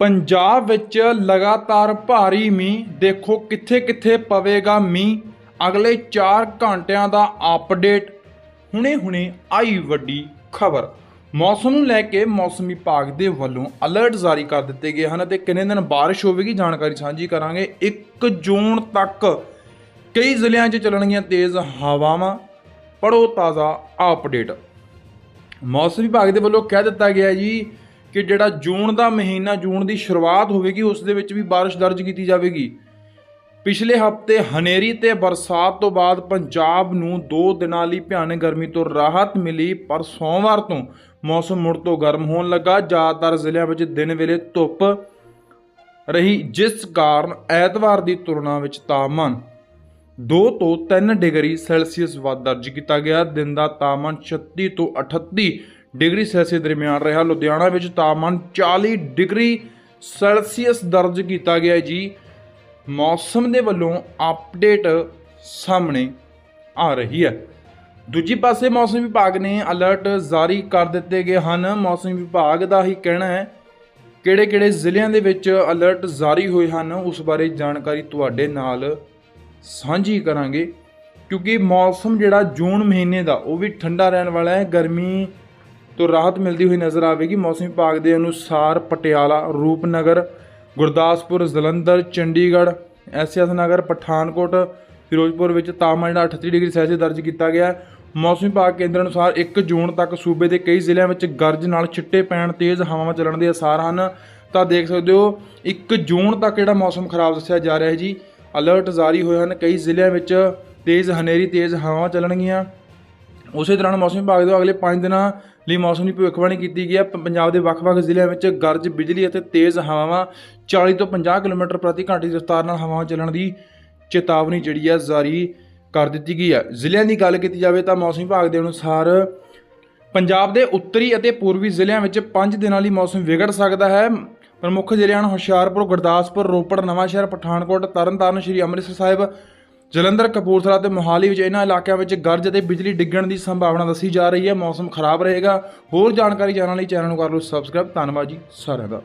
ਪੰਜਾਬ ਵਿੱਚ ਲਗਾਤਾਰ ਭਾਰੀ ਮੀਂਹ, ਦੇਖੋ ਕਿੱਥੇ-ਕਿੱਥੇ ਪਵੇਗਾ ਮੀਂਹ। ਅਗਲੇ 4 ਘੰਟਿਆਂ ਦਾ ਅਪਡੇਟ ਹੁਣੇ-ਹੁਣੇ ਆਈ ਵੱਡੀ ਖਬਰ। ਮੌਸਮ ਨੂੰ ਲੈ ਕੇ ਮੌਸਮ ਵਿਭਾਗ ਦੇ ਵੱਲੋਂ ਅਲਰਟ ਜਾਰੀ ਕਰ ਦਿੱਤੇ ਗਏ ਹਨ ਅਤੇ ਕਿੰਨੇ ਦਿਨ ਬਾਰਿਸ਼ ਹੋਵੇਗੀ ਜਾਣਕਾਰੀ ਸਾਂਝੀ ਕਰਾਂਗੇ। 1 ਜੂਨ ਤੱਕ ਕਈ ਜ਼ਿਲ੍ਹਿਆਂ 'ਚ ਚੱਲਣਗੀਆਂ ਤੇਜ਼ ਹਵਾਵਾਂ ਪੜੋ ਤਾਜ਼ਾ ਅਪਡੇਟ ਮੌਸਮ ਵਿਭਾਗ ਦੇ ਵੱਲੋਂ ਕਹਿ ਦਿੱਤਾ ਗਿਆ ਜੀ ਕਿ ਜਿਹੜਾ ਜੂਨ ਦਾ ਮਹੀਨਾ, ਜੂਨ ਦੀ ਸ਼ੁਰੂਆਤ ਹੋਵੇਗੀ, ਉਸ ਦੇ ਵਿੱਚ ਵੀ ਬਾਰਿਸ਼ ਦਰਜ ਕੀਤੀ ਜਾਵੇਗੀ। ਪਿਛਲੇ ਹਫ਼ਤੇ ਹਨੇਰੀ ਤੇ ਬਰਸਾਤ ਤੋਂ ਬਾਅਦ ਪੰਜਾਬ ਨੂੰ 2 ਦਿਨਾਂ ਲਈ ਭਿਆਨਕ ਗਰਮੀ ਤੋਂ ਰਾਹਤ ਮਿਲੀ, ਪਰ ਸੋਮਵਾਰ ਤੋਂ ਮੌਸਮ ਮੁੜ ਤੋਂ ਗਰਮ ਹੋਣ ਲੱਗਾ। ਜ਼ਿਆਦਾਤਰ ਜ਼ਿਲ੍ਹਿਆਂ ਵਿੱਚ ਦਿਨ ਵੇਲੇ ਧੁੱਪ ਰਹੀ, ਜਿਸ ਕਾਰਨ ਐਤਵਾਰ ਦੀ ਤੁਲਨਾ ਵਿੱਚ ਤਾਪਮਾਨ 2 ਤੋਂ 3 ਡਿਗਰੀ ਸੈਲਸੀਅਸ ਵੱਧ ਦਰਜ ਕੀਤਾ ਗਿਆ। ਦਿਨ ਦਾ ਤਾਪਮਾਨ 36 ਤੋਂ 38 ਡਿਗਰੀ ਸੈਲਸੀਅਸ ਦਰਮਿਆਨ ਰਿਹਾ। ਲੁਧਿਆਣਾ ਵਿੱਚ ਤਾਪਮਾਨ 40 ਡਿਗਰੀ ਸੈਲਸੀਅਸ ਦਰਜ ਕੀਤਾ ਗਿਆ ਜੀ। ਮੌਸਮ ਦੇ ਵੱਲੋਂ ਅਪਡੇਟ ਸਾਹਮਣੇ ਆ ਰਹੀ ਹੈ। ਦੂਜੀ ਪਾਸੇ ਮੌਸਮ ਵਿਭਾਗ ਨੇ ਅਲਰਟ ਜਾਰੀ ਕਰ ਦਿੱਤੇ ਗਏ ਹਨ। ਮੌਸਮ ਵਿਭਾਗ ਦਾ ਹੀ ਕਹਿਣਾ ਹੈ, ਕਿਹੜੇ-ਕਿਹੜੇ ਜ਼ਿਲ੍ਹਿਆਂ ਦੇ ਵਿੱਚ ਅਲਰਟ ਜਾਰੀ ਹੋਏ ਹਨ, ਉਸ ਬਾਰੇ ਜਾਣਕਾਰੀ ਤੁਹਾਡੇ ਨਾਲ ਸਾਂਝੀ ਕਰਾਂਗੇ। ਕਿਉਂਕਿ ਮੌਸਮ ਜਿਹੜਾ ਜੂਨ ਮਹੀਨੇ ਦਾ, ਉਹ ਵੀ ਠੰਡਾ ਰਹਿਣ ਵਾਲਾ ਹੈ। ਗਰਮੀ ਤੋਂ ਰਾਹਤ ਮਿਲਦੀ ਹੋਈ ਨਜ਼ਰ ਆਵੇਗੀ। ਮੌਸਮ ਵਿਭਾਗ ਦੇ ਅਨੁਸਾਰ ਪਟਿਆਲਾ, ਰੂਪਨਗਰ, ਗੁਰਦਾਸਪੁਰ, ਜਲੰਧਰ, ਚੰਡੀਗੜ੍ਹ ਐਸਐਸ ਨਗਰ, ਪਠਾਨਕੋਟ, ਫਿਰੋਜ਼ਪੁਰ ਵਿੱਚ ਤਾਪਮਾਨ ਜਿਹੜਾ 38 ਡਿਗਰੀ ਸੈਲਸੀਅਸ ਦਰਜ ਕੀਤਾ ਗਿਆ ਮੌਸਮ ਵਿਭਾਗ ਕੇਂਦਰ ਅਨੁਸਾਰ 1 ਜੂਨ ਤੱਕ ਸੂਬੇ ਦੇ ਕਈ ਜ਼ਿਲ੍ਹਿਆਂ ਵਿੱਚ ਗਰਜ ਨਾਲ ਛਿੱਟੇ ਪੈਣ, ਤੇਜ਼ ਹਵਾਵਾਂ ਚੱਲਣ ਦੇ ਅਸਾਰ ਹਨ। ਤਾਂ ਦੇਖ ਸਕਦੇ ਹੋ 1 ਜੂਨ ਤੱਕ ਜਿਹੜਾ ਮੌਸਮ ਖਰਾਬ ਦੱਸਿਆ ਜਾ ਰਿਹਾ ਹੈ ਜੀ, ਅਲਰਟ ਜਾਰੀ ਹੋਏ ਹਨ। ਕਈ ਜ਼ਿਲ੍ਹਿਆਂ ਵਿੱਚ ਤੇਜ਼ ਹਨੇਰੀ, ਤੇਜ਼ ਹਵਾਵਾਂ ਚੱਲਣਗੀਆਂ। ਉਸੇ ਦੌਰਾਨ ਮੌਸਮ ਵਿਭਾਗ ਦੇ ਅਗਲੇ 5 ਦਿਨਾਂ ਲਈ ਮੌਸਮ ਦੀ ਭਵਿੱਖਬਾਣੀ ਕੀਤੀ ਗਈ ਹੈ। ਪੰਜਾਬ ਦੇ ਵੱਖ-ਵੱਖ ਜ਼ਿਲ੍ਹਿਆਂ ਵਿੱਚ ਗਰਜ, ਬਿਜਲੀ ਅਤੇ ਤੇਜ਼ ਹਵਾਵਾਂ 40 ਤੋਂ 50 ਕਿਲੋਮੀਟਰ ਪ੍ਰਤੀ ਘੰਟੇ ਦੀ ਰਫ਼ਤਾਰ ਨਾਲ ਹਵਾਵਾਂ ਚੱਲਣ ਦੀ ਚੇਤਾਵਨੀ ਜਿਹੜੀ ਹੈ ਜਾਰੀ ਕਰ ਦਿੱਤੀ ਗਈ ਹੈ। ਜ਼ਿਲ੍ਹਿਆਂ ਦੀ ਗੱਲ ਕੀਤੀ ਜਾਵੇ ਤਾਂ ਮੌਸਮ ਵਿਭਾਗ ਦੇ ਅਨੁਸਾਰ ਪੰਜਾਬ ਦੇ ਉੱਤਰੀ ਅਤੇ ਪੂਰਬੀ ਜ਼ਿਲ੍ਹਿਆਂ ਵਿੱਚ 5 ਦਿਨਾਂ ਲਈ ਮੌਸਮ ਵਿਗੜ ਸਕਦਾ ਹੈ। ਪ੍ਰਮੁੱਖ ਜ਼ਿਲ੍ਹਿਆਂ ਹਨ ਹੁਸ਼ਿਆਰਪੁਰ, ਗੁਰਦਾਸਪੁਰ, ਰੋਪੜ, ਨਵਾਂਸ਼ਹਿਰ, ਪਠਾਨਕੋਟ, ਤਰਨਤਾਰਨ, ਸ਼੍ਰੀ ਅੰਮ੍ਰਿਤਸਰ ਸਾਹਿਬ ਜਲੰਧਰ ਕਪੂਰਥਲਾ ਤੇ ਮੋਹਾਲੀ ਵਿੱਚ ਇਹਨਾਂ ਇਲਾਕਿਆਂ ਵਿੱਚ ਗਰਜ ਅਤੇ ਬਿਜਲੀ ਡਿੱਗਣ ਦੀ ਸੰਭਾਵਨਾ ਦੱਸੀ ਜਾ ਰਹੀ ਹੈ। ਮੌਸਮ ਖਰਾਬ ਰਹੇਗਾ। ਹੋਰ ਜਾਣਕਾਰੀ ਜਾਣਨ ਲਈ ਚੈਨਲ ਨੂੰ ਕਰ ਲਓ ਸਬਸਕ੍ਰਾਈਬ ਧੰਨਵਾਦ ਜੀ ਸਾਰਿਆਂ ਦਾ।